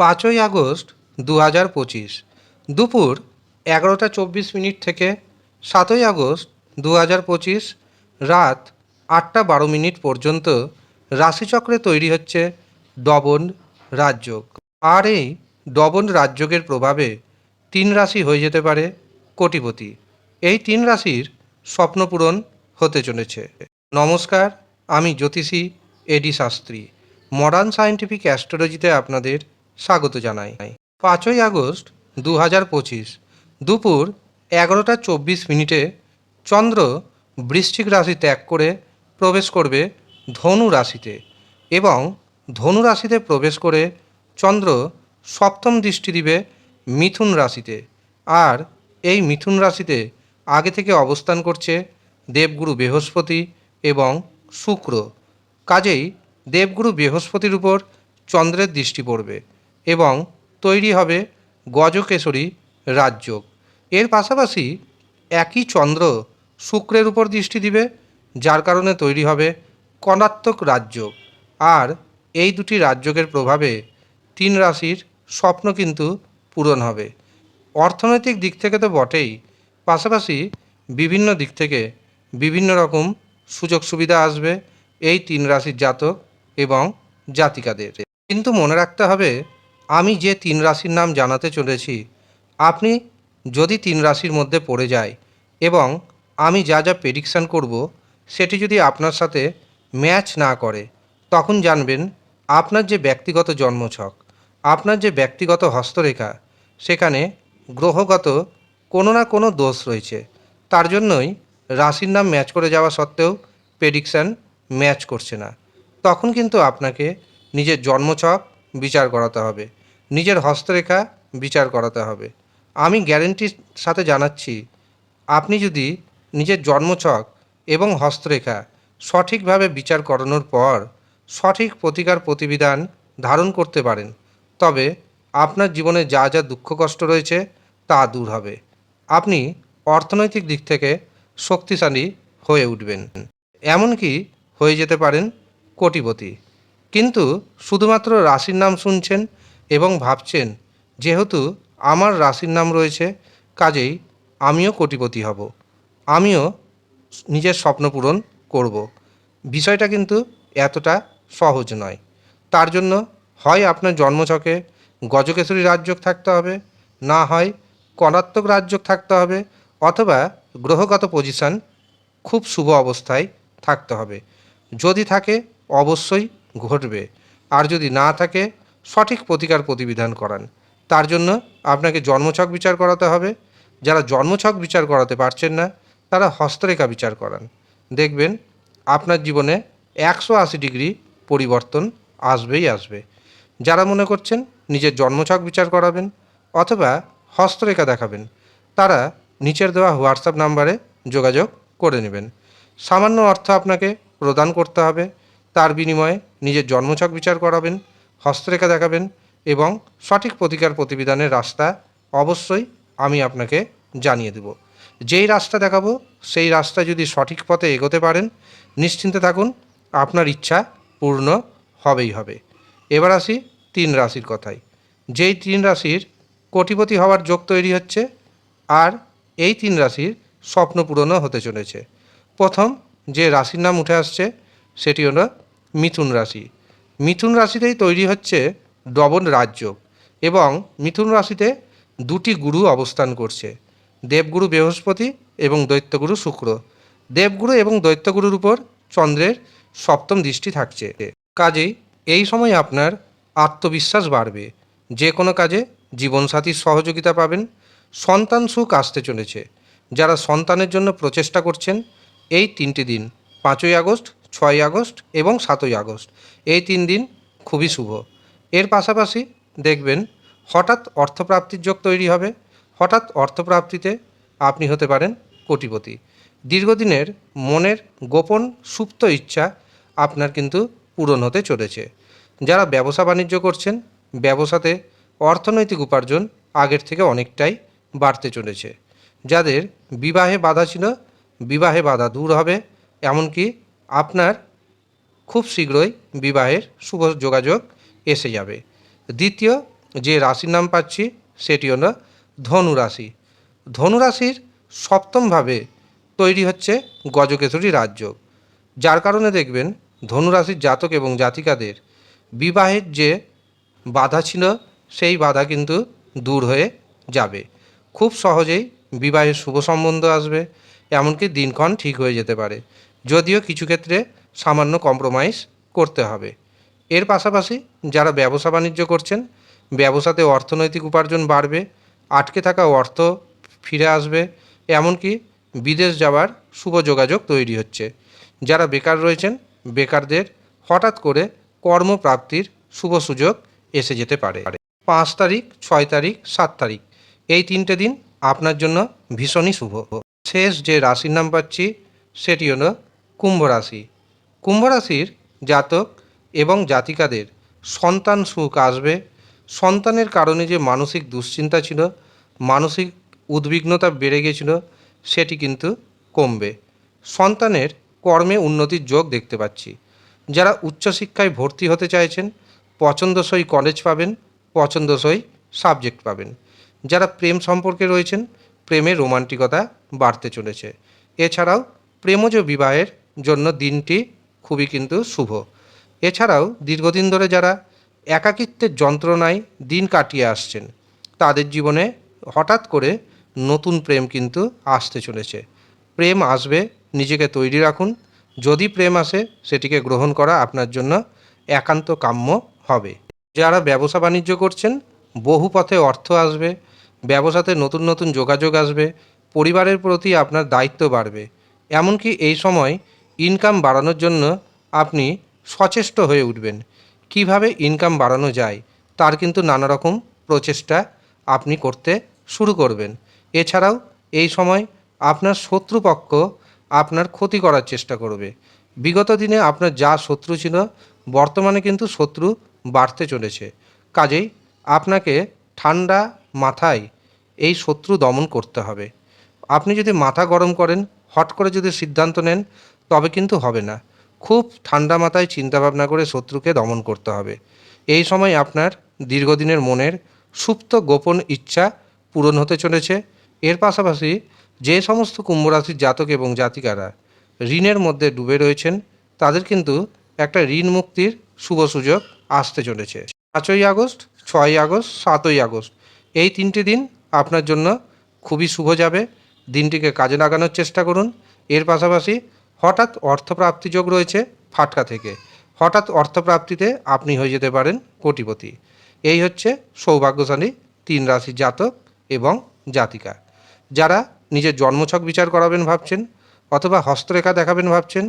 পাঁচই আগস্ট দু হাজার পঁচিশ, দুপুর এগারোটা চব্বিশ মিনিট থেকে সাতই আগস্ট দু হাজার পঁচিশ, রাত আটটা বারো মিনিট পর্যন্ত রাশিচক্রে তৈরি হচ্ছে ডবন রাজযোগ। আর এই ডবন রাজযোগের প্রভাবে তিন রাশি হয়ে যেতে পারে কোটিপতি। এই তিন রাশির স্বপ্নপূরণ হতে চলেছে। নমস্কার, আমি জ্যোতিষী এডি শাস্ত্রী। মডার্ন সায়েন্টিফিক অ্যাস্ট্রোলজিতে আপনাদের স্বাগত জানাই। পাঁচই আগস্ট দু হাজার পঁচিশ, দুপুর এগারোটা চব্বিশ মিনিটে চন্দ্র বৃশ্চিক রাশি ত্যাগ করে প্রবেশ করবে ধনু রাশিতে এবং ধনু রাশিতে প্রবেশ করে চন্দ্র সপ্তম দৃষ্টি দিবে মিথুন রাশিতে। আর এই মিথুন রাশিতে আগে থেকে অবস্থান করছে দেবগুরু বৃহস্পতি এবং শুক্র। কাজেই দেবগুরু বৃহস্পতির উপর চন্দ্রের দৃষ্টি পড়বে। এবং তৈরি হবে গজকেশরী রাজযোগ। এর পাশাপাশি একই চন্দ্র শুক্রের উপর দৃষ্টি দিবে, যার কারণে তৈরি হবে কণাত্মক রাজযোগ। আর এই দুটি রাজযোগের প্রভাবে তিন রাশির স্বপ্ন কিন্তু পূরণ হবে। অর্থনৈতিক দিক থেকে তো বটেই, পাশাপাশি বিভিন্ন দিক থেকে বিভিন্ন রকম সুযোগ সুবিধা আসবে এই তিন রাশির জাতক এবং জাতিকাদের। কিন্তু মনে রাখতে হবে আমি যে তিন রাশির নাম জানাতে চলেছি, আপনি যদি তিন রাশির মধ্যে পড়ে যায় এবং আমি যা যা প্রেডিকশান করব, সেটি যদি আপনার সাথে ম্যাচ না করে, তখন জানবেন আপনার যে ব্যক্তিগত জন্মছক, আপনার যে ব্যক্তিগত হস্তরেখা, সেখানে গ্রহগত কোনো না কোনো দোষ রয়েছে। তার জন্যই রাশির নাম ম্যাচ করে যাওয়া সত্ত্বেও প্রেডিকশান ম্যাচ করছে না। তখন কিন্তু আপনাকে নিজের জন্মছক বিচার করাতে হবে। নিজের হস্তরেখা বিচার করাতে হবে। আমি গ্যারেন্টির সাথে জানাচ্ছি, আপনি যদি নিজের জন্মছক এবং হস্তরেখা সঠিকভাবে বিচার করানোর পর সঠিক প্রতিকার প্রতিবিধান ধারণ করতে পারেন, তবে আপনার জীবনে যা যা দুঃখ কষ্ট রয়েছে তা দূর হবে। আপনি অর্থনৈতিক দিক থেকে শক্তিশালী হয়ে উঠবেন। এমনকি হয়ে যেতে পারেন কোটিপতি। কিন্তু শুধুমাত্র রাশির নাম শুনছেন এবং ভাবছেন, যেহেতু আমার রাশির নাম রয়েছে, কাজেই আমিও কোটিপতি হব। আমিও নিজের স্বপ্ন পূরণ করব। বিষয়টা কিন্তু এতটা সহজ নয়। তার জন্য হয় আপনার জন্মছকে গজকেশরী রাজযোগ থাকতে হবে, না হয় কণাত্মক রাজযোগ থাকতে হবে, অথবা গ্রহগত পজিশন খুব শুভ অবস্থায় থাকতে হবে। যদি থাকে, অবশ্যই ঘটবে। আর যদি না থাকে সঠিক প্রতিকার প্রতিবিধান করান। তার জন্য আপনাকে জন্মছক বিচার করাতে হবে। যারা জন্মছক বিচার করাতে পারছেন না, তারা হস্তরেখা বিচার করান। দেখবেন আপনার জীবনে একশো আশি ডিগ্রি পরিবর্তন আসবেই আসবে। যারা মনে করছেন নিজের জন্মছক বিচার করাবেন অথবা হস্তরেখা দেখাবেন, তারা নিচের দেওয়া হোয়াটসঅ্যাপ নাম্বারে যোগাযোগ করে নেবেন। সামান্য অর্থ আপনাকে প্রদান করতে হবে। তার বিনিময়ে নিজের জন্মছক বিচার করাবেন। হস্তরেখা দেখাবেন এবং সঠিক প্রতিকার প্রতিবিধানের রাস্তা অবশ্যই আমি আপনাকে জানিয়ে দেব। যেই রাস্তা দেখাবো, সেই রাস্তা যদি সঠিক পথে এগোতে পারেন, নিশ্চিন্তে থাকুন, আপনার ইচ্ছা পূর্ণ হবেই হবে। এবার আসি তিন রাশির কথায়। যেই তিন রাশির কোটিপতি হওয়ার যোগ তৈরি হচ্ছে আর এই তিন রাশির স্বপ্ন পূরণও হতে চলেছে। প্রথম যে রাশির নাম উঠে আসছে, সেটি হলো মিথুন রাশি। মিথুন রাশিতেই তৈরি হচ্ছে ডবল রাজযোগ এবং মিথুন রাশিতে দুটি গুরু অবস্থান করছে। দেবগুরু বৃহস্পতি এবং দৈত্যগুরু শুক্র। দেবগুরু এবং দৈত্যগুরুর উপর চন্দ্রের সপ্তম দৃষ্টি থাকছে। কাজেই এই সময় আপনার আত্মবিশ্বাস বাড়বে। যে কোনো কাজে জীবনসাথীর সহযোগিতা পাবেন। সন্তান সুখ আসতে চলেছে। যারা সন্তানের জন্য প্রচেষ্টা করছেন, এই তিনটি দিন, পাঁচই আগস্ট ছয়ই আগস্ট এবং সাতই আগস্ট। এই তিন দিন খুবই শুভ। এর পাশাপাশি দেখবেন হঠাৎ অর্থপ্রাপ্তির যোগ তৈরি হবে। হঠাৎ অর্থপ্রাপ্তিতে আপনি হতে পারেন কোটিপতি। দীর্ঘদিনের মনের গোপন সুপ্ত ইচ্ছা আপনার কিন্তু পূরণ হতে চলেছে। যারা ব্যবসা বাণিজ্য করছেন, ব্যবসাতে অর্থনৈতিক উপার্জন আগের থেকে অনেকটাই বাড়তে চলেছে। যাদের বিবাহে বাধা ছিল, বিবাহে বাধা দূর হবে, এমনকি আপনার খুব শীঘ্রই বিবাহের শুভ যোগাযোগ এসে যাবে। দ্বিতীয়, যে রাশির নাম পাচ্ছি সেটি হলো ধনু রাশি। ধনু রাশির সপ্তমভাবে তৈরি হচ্ছে গজকেশরী রাজযোগ যার কারণে দেখবেন ধনুরাশির জাতক এবং জাতিকাদের বিবাহের যে বাধা ছিল, সেই বাধা কিন্তু দূর হয়ে যাবে। খুব সহজেই বিবাহের শুভ সম্বন্ধ আসবে, এমনকি দিনক্ষণ ঠিক হয়ে যেতে পারে। যদিও কিছু ক্ষেত্রে সামান্য কম্প্রোমাইজ করতে হবে। এর পাশাপাশি যারা ব্যবসা বাণিজ্য করছেন, ব্যবসাতে অর্থনৈতিক উপার্জন বাড়বে, আটকে থাকা অর্থ ফিরে আসবে, এমনকি বিদেশ যাওয়ার শুভ যোগাযোগ তৈরি হচ্ছে। যারা বেকার রয়েছেন, বেকারদের হঠাৎ করে কর্মপ্রাপ্তির শুভ সুযোগ এসে যেতে পারে। পাঁচ তারিখ, ছয় তারিখ, সাত তারিখ, এই তিনটে দিন আপনার জন্য ভীষণই শুভ। শেষ যে রাশির নাম পাচ্ছি, সেটি হলো কুম্ভ রাশি। কুম্ভ রাশির জাতক এবং জাতিকাদের সন্তান সুখ আসবে। সন্তানের কারণে যে মানসিক দুশ্চিন্তা ছিল, মানসিক উদ্বিগ্নতা বেড়ে গেছিল, সেটি কিন্তু কমবে। সন্তানের কর্মে উন্নতির যোগ দেখতে পাচ্ছি। যারা উচ্চশিক্ষায় ভর্তি হতে চাইছেন, পছন্দসই কলেজ পাবেন, পছন্দসই সাবজেক্ট পাবেন। যারা প্রেম সম্পর্কে রয়েছেন প্রেমের রোমান্টিকতা বাড়তে চলেছে। এছাড়াও প্রেমজ বিবাহের জন্য দিনটি খুবই কিন্তু শুভ। এছাড়াও দীর্ঘদিন ধরে যারা একাকিত্বের যন্ত্রণায় দিন কাটিয়ে আসছেন, তাদের জীবনে হঠাৎ করে নতুন প্রেম কিন্তু আসতে চলেছে। প্রেম আসবে, নিজেকে তৈরি রাখুন। যদি প্রেম আসে, সেটিকে গ্রহণ করা আপনার জন্য একান্ত কাম্য হবে। যারা ব্যবসা বাণিজ্য করছেন, বহু পথে অর্থ আসবে, ব্যবসাতে নতুন নতুন যোগাযোগ আসবে, পরিবারের প্রতি আপনার দায়িত্ব বাড়বে। এমনকি এই সময় ইনকাম বাড়ানোর জন্য আপনি সচেষ্ট হয়ে উঠবেন। কীভাবে ইনকাম বাড়ানো যায় তার কিন্তু নানা রকম প্রচেষ্টা আপনি করতে শুরু করবেন। এছাড়াও এই সময় আপনার শত্রুপক্ষ আপনার ক্ষতি করার চেষ্টা করবে। বিগত দিনে আপনার যা শত্রু ছিল, বর্তমানে কিন্তু শত্রু বাড়তে চলেছে। কাজেই আপনাকে ঠান্ডা মাথায় এই শত্রু দমন করতে হবে। আপনি যদি মাথা গরম করেন, হট করে যদি সিদ্ধান্ত নেন তবে কিন্তু হবে না। খুব ঠান্ডা মাথায় চিন্তাভাবনা করে শত্রুকে দমন করতে হবে। এই সময় আপনার দীর্ঘদিনের মনের সুপ্ত গোপন ইচ্ছা পূরণ হতে চলেছে। এর পাশাপাশি যে সমস্ত কুম্ভ রাশির জাতক এবং জাতিকারা ঋণের মধ্যে ডুবে রয়েছেন, তাদের কিন্তু একটা ঋণ মুক্তির শুভ সুযোগ আসতে চলেছে। পাঁচই আগস্ট, ছয়ই আগস্ট, সাতই আগস্ট এই তিনটি দিন আপনার জন্য খুবই শুভ যাবে। দিনটিকে কাজে লাগানোর চেষ্টা করুন। এর পাশাপাশি হঠাৎ অর্থপ্রাপ্তি যোগ রয়েছে ফাটকা থেকে। হঠাৎ অর্থপ্রাপ্তিতে আপনি হয়ে যেতে পারেন কোটিপতি। এই হচ্ছে সৌভাগ্যশালী তিন রাশির জাতক এবং জাতিকা। যারা নিজের জন্মছক বিচার করাবেন ভাবছেন অথবা হস্তরেখা দেখাবেন ভাবছেন,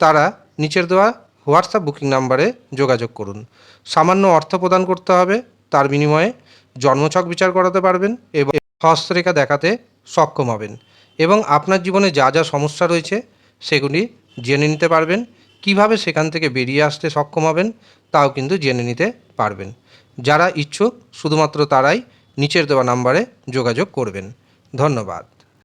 তারা নিচের দেওয়া হোয়াটসঅ্যাপ বুকিং নাম্বারে যোগাযোগ করুন। সামান্য অর্থ প্রদান করতে হবে, তার বিনিময়ে জন্মছক বিচার করাতে পারবেন এবং হস্তরেখা দেখাতে সক্ষম হবেন। এবং আপনার জীবনে যা যা সমস্যা রয়েছে সেগুলি জেনে নিতে পারবেন। কীভাবে সেখান থেকে বেরিয়ে আসতে সক্ষম হবেন, তাও কিন্তু জেনে নিতে পারবেন। যারা ইচ্ছুক, শুধুমাত্র তারাই নিচের দেওয়া নাম্বারে যোগাযোগ করবেন। ধন্যবাদ।